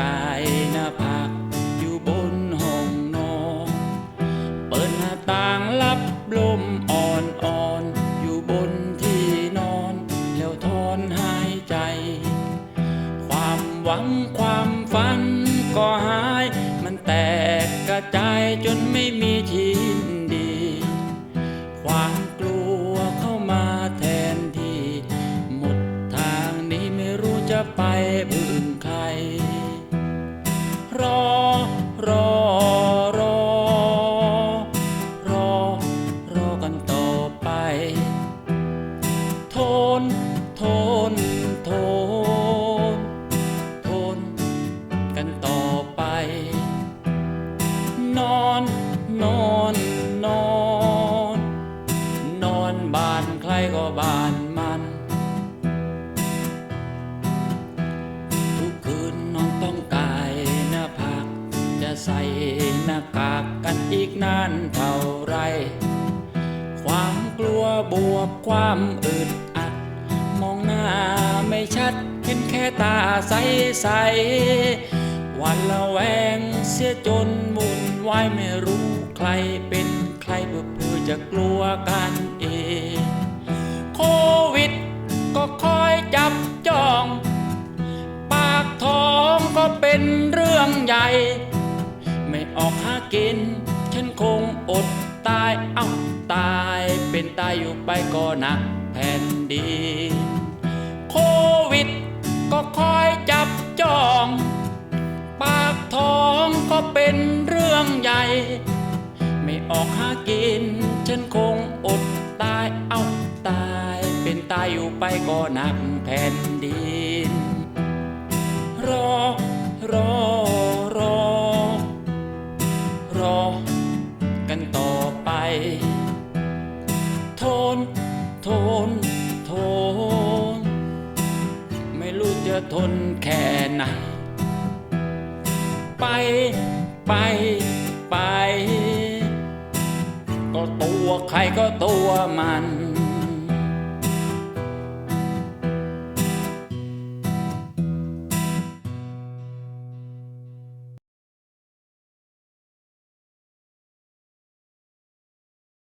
กายหน้าผากอยู่บนห้องนอนเปิดหน้าต่างรับลมอ่อนๆอนอยู่บนที่นอน แล้วทอนหายใจ ความหวังความฝันก็หาย มันแตกกระจายจนไม่มีชิ้นดี ความกลัวเข้ามาแทนที่ หมดทางนี้ไม่รู้จะไป นอนนอน นอนบ้านใครก็บ้านมัน ทุกคืนน้องต้องกายหน้าผากจะใส่หน้ากากกันอีกนานเท่าไร ความกลัวบวกความอึดอัด มองหน้าไม่ชัดเห็นแค่ตาใสใสวันละแวงเสียจนมุนวายไม่รู้ เป็นใครเพื่อเพื่อจะกลัวกันเอง โควิดก็คอยจับจ้อง ปากท้องก็เป็นเรื่องใหญ่ ไม่ออกหากิน ฉันคงอดตาย เอ้าตายเป็นตายอยู่ไปก็หนักแผ่นดินโควิดก็คอยจับจ้อง ปากท้องก็เป็นเรื่องใหญ่ ออกหากิน ฉันคงอดตายเอาตาย เป็นตายอยู่ไปก็หนักแผ่นดิน รอ รอ รอ รอ กันต่อไป ทน ทน ทน ไม่รู้จะทนแค่ไหน ไป ไป ก็ตัวใครก็ตัวมัน